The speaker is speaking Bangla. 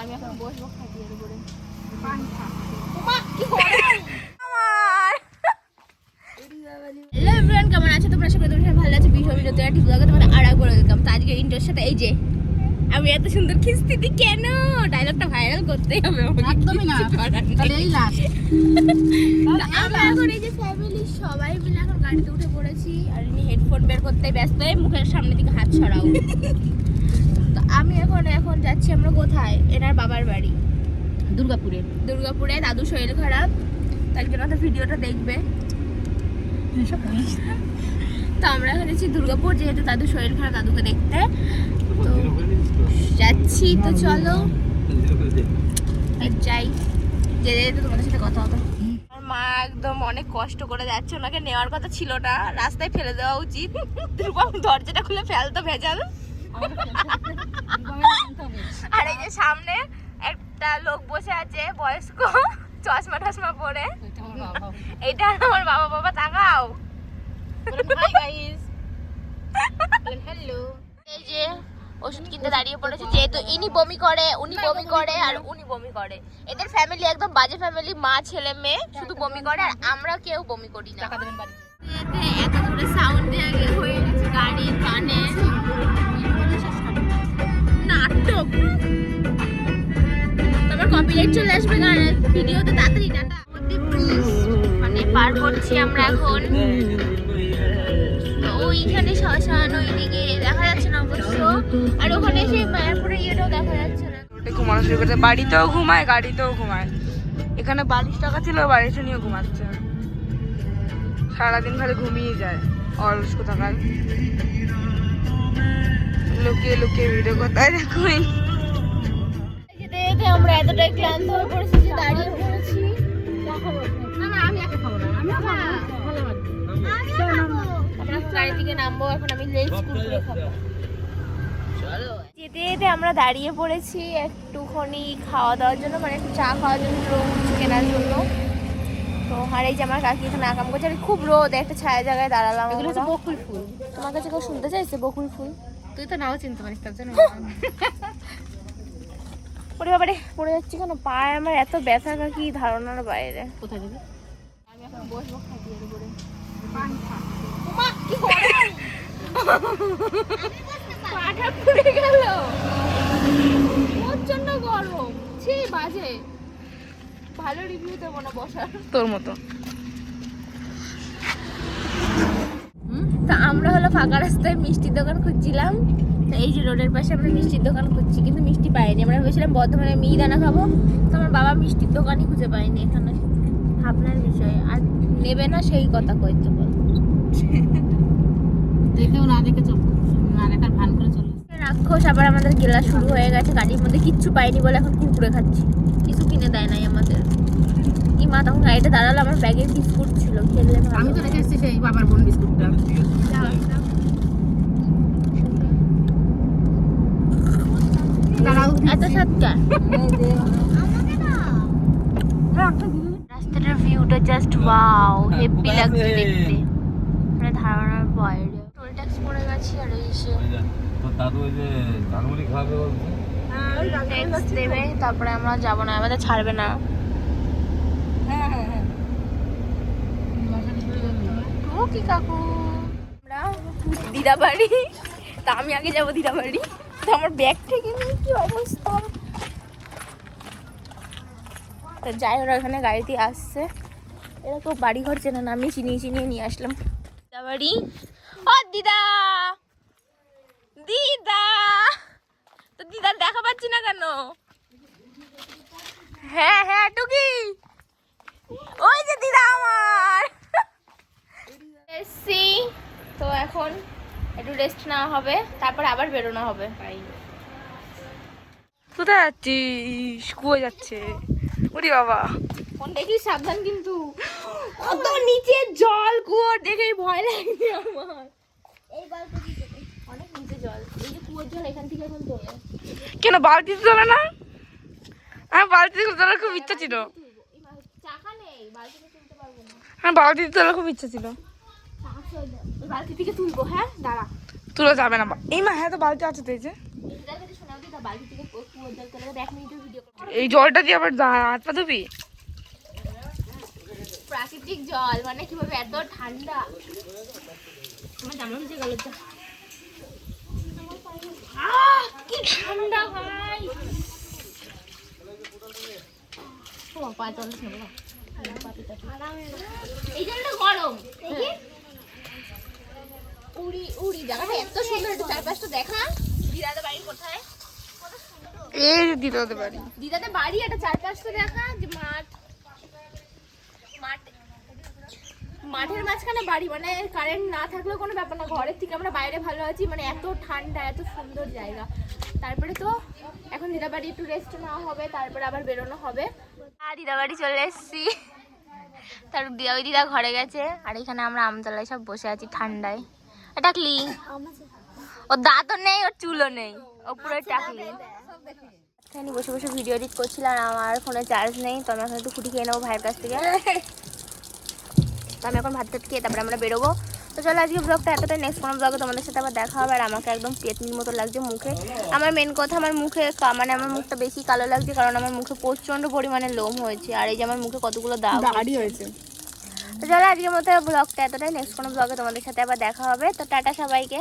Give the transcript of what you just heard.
আমি এখন বসবো খাটিয়ার উপরে হ্যালো এভরিওয়ান কেমন আছো? তোমরা সবাই তোমরা ভালো আছো। একটি ব্লগে তো আজকে ইন্টার সাথে এই যে আমি এত সুন্দর খিস্তি কেন? ডায়লগটা ভাইরাল করতেই হবে একদমই না। কিচ্ছু করার নেই। তাহলে এই লাস্ট। আমরা এখন এই যে ফ্যামিলি সবাই মিলে এখন গাড়িতে উঠে পড়েছি। আর ইনি হেডফোন বের করতে ব্যস্ত মুখের সামনে দিকে হাত ছড়াও এখন এখন যাচ্ছি আমরা কোথায়? এনার বাবার বাড়ি। দুর্গাপুরে। দুর্গাপুরে দাদু শরীর খারাপ। তার জন্য তো ভিডিওটা দেখবে। তো আমরা এখন যাচ্ছি দুর্গাপুর যেহেতু দাদু শরীর খারাপ দাদুকে দেখতে। তো যাচ্ছি তো চলো। যাই। যেতে যেতে তোমাদের সাথে কথা হবে। আমার মা একদম অনেক কষ্ট করে যাচ্ছে ওনাকে নেওয়ার কথা ছিল না। রাস্তায় ফেলে দেওয়া উচিত। দরজাটা খুলে ফেলতো ভেজাল। আর এই যে সামনে একটা লোক বসে আছে বয়স্ক চশমা টশমা পরে। এটা আমার বাবা বাবা তাকাও। হ্যালো এই যে ওষুধ কিনতে দাঁড়িয়ে পড়েছে যেহেতু ইনি বমি করে উনি বমি করে আর উনি বমি করে। এদের ফ্যামিলি একদম বাজে ফ্যামিলি মা ছেলে মেয়ে শুধু বমি করে আর আমরা কেউ বমি করি না। এত জোরে সাউন্ড দেওয়া গে- হয়ে মানে পার করছি আমরা এখন। ওইখানে দেখা যাচ্ছে না অবশ্য। আর ওখানে দেখা যাচ্ছে না। ঘুমানো শুরু বাড়িতেও ঘুমায়, গাড়িতেও ঘুমায়। এখানে বালিশ টাকা ছিল বালিশে নিয়ে ঘুমাচ্ছে। সারাদিন খালি ঘুমিয়ে যায়। অলস কোথাকার। লুকিয়ে লুকিয়ে ভিডিও কোথায় আমরা এতটাই ক্লান্ত হয়ে পড়েছি যে দাঁড়িয়ে পড়েছি। না না আমি একা খাব না। আমি ভালো আমরা গাড়ি থেকে নামবো এখন আমি খাব। যেতে যেতে আমরা দাঁড়িয়ে পড়েছি একটুখানি খাওয়া দাওয়ার জন্য মানে একটু চা খাওয়ার জন্য কিছু কেনার জন্য। তো আর এই যে আমার কাকি এখানে আকাম করছে আর খুব রোদ একটা ছায়া জায়গায় দাঁড়ালাম এগুলো হচ্ছে বকুল ফুল। তোমার কাছে কেউ শুনতে চাইছে বকুল ফুল? তুই তো নাও চিনতে পারিস তার জন্য ওরে বাবারে পড়ে যাচ্ছি কেন পায়ে আমার এত ব্যথা কাকি ধারণার বাইরে। কোথায় যাবি? আমি এখন বসবো খাটিয়ার উপরে পাটা পুড়ে গেল। প্রচণ্ড গরম। ছি বাজে। ভালো রিভিউ দেবো না বসার। তোর মতো। তা আমরা হলো ফাঁকা রাস্তায় মিষ্টির দোকান খুঁজছিলাম। তো এই যে রোডের পাশে আমরা মিষ্টির দোকান খুঁজছি কিন্তু মিষ্টি পাইনি। আমরা ভেবেছিলাম বর্ধমানে মিহিদানা খাব তো আমার বাবা মিষ্টির দোকানই খুঁজে পাইনি এখানে। ভাবনার বিষয়। আর নেবে না সেই কথা কইতে বল। দেখেও না দেখে চল না দেখার ভান করে চলে রাক্ষস আবার আমাদের গেলা শুরু হয়ে গেছে গাড়ির মধ্যে কিচ্ছু পাইনি বলে এখন কুকুরে খাচ্ছি। কিছু কিনে দেয় নাই আমাদের। কি মা তখন গাড়িতে দাঁড়াল আমার ব্যাগে বিস্কুট ছিল খেললে আমি তো রেখে এসেছি সেই বাবার বোন বিস্কুটটা। এত সাতটা রাস্তাটার ভিউটা জাস্ট ওয়াও হেভি লাগছে দেখতে। মানে ধারণার বাইরে টোল ট্যাক্স পড়ে গেছি আর এই সে তো দাদু ওই যে ঝালমুড়ি খাওয়াবে বলছে। ট্যাক্স দেবে তারপরে আমরা যাব না আমাদের ছাড়বে না। কি কাকু? আমরা দিদা বাড়ি তা আমি আগে যাব দিদা বাড়ি তো আমার ব্যাগ থেকে নিয়ে কি অবস্থা? তো যাই ওরা ওখানে গাড়িতে আসছে। এরা তো বাড়ি ঘর চেনে না, আমি চিনিয়ে চিনিয়ে নিয়ে আসলাম। দিদা বাড়ি ও, দিদা! দিদা! তো দিদা দেখা পাচ্ছি না কেন? হ্যাঁ হ্যাঁ টুকি। ওই যে দিদা আমার। এসছি। তো এখন একটু রেস্ট নেওয়া হবে তারপরে আবার বেরোনো হবে। কোথায় যাচ্ছিস? কুয়ো যাচ্ছে। ওরে বাবা। ফোন দেখিস সাবধান কিন্তু। কত নিচে জল কুয়োর দেখেই ভয় লাগছে আমার। এই বালতি অনেক নিচে জল। এই যে কুয়োর জল এখান থেকে এখন তোলে। কেন বালতিতে তোলে না? আমার বালতিতে তোলার খুব ইচ্ছা ছিল। চাকা নেই বালতিতে তুলতে পারব না। আমার বালতিতে তোলার খুব ইচ্ছা ছিল। বালতি থেকে তুলবো হ্যাঁ? দাঁড়া। তোলা যাবে না এই মা হ্যাঁ তো বালতি আছে তো এই যে। এই জলটা দিয়ে আবার হাত পা ধুবি? প্রাকৃতিক জল মানে কীভাবে এত ঠান্ডা। আমার জামা ভিজে গেল কি ঠান্ডা ভাই। এই জলটা গরম। দেখি উড়ি উড়ি জায়গাটা এত সুন্দর একটু চারপাশটা দেখা। দিদাদের বাড়ি কোথায়? এই দিদাদের বাড়ি। একটা চারপাশটা দেখা যে মাঠ। মাঠ। মাঠের মাঝখানে বাড়ি মানে কারেন্ট না থাকলেও কোনো ব্যাপার না ঘরের থেকে আমরা বাইরে ভালো আছি মানে এত ঠান্ডা এত সুন্দর জায়গা। তারপরে তো এখন দিদা বাড়ি একটু রেস্ট নেওয়া হবে তারপরে আবার বেরোনো হবে। আর দিদা বাড়ি চলে এসেছি। তার দিদা ওই দিদা ঘরে গেছে আর এখানে আমরা আমতলায় সব বসে আছি ঠান্ডায়। টাকলি ওর দাঁতও নেই ওর চুলও নেই। ও পুরো টাকলি। এখানে বসে বসে ভিডিও এডিট করছিলাম আর আমার ফোনে চার্জ নেই তো আমি এখন একটু ফুটি খেয়ে নেব ভাইয়ের কাছ থেকে। তো আমি এখন ভাত টাত খেয়ে তারপরে আমরা বেরোবো। তো চলো আজকে ব্লগটা এতটাই। নেক্সট কোনো ব্লগে তোমাদের সাথে আবার দেখা হবে। আর আমাকে একদম পেতনির মতো লাগছে মুখে। আমার মেন কথা আমার মুখে কা- মানে আমার মুখটা বেশি কালো লাগছে কারণ আমার মুখে প্রচণ্ড পরিমাণে লোম হয়েছে। আর এই যে আমার মুখে কতগুলো দাগ দাড়ি হয়েছে। তো চলো আজকের মতো ব্লগটা এতটাই। নেক্সট কোনো ব্লগে তোমাদের সাথে আবার দেখা হবে। তো টাটা সবাইকে।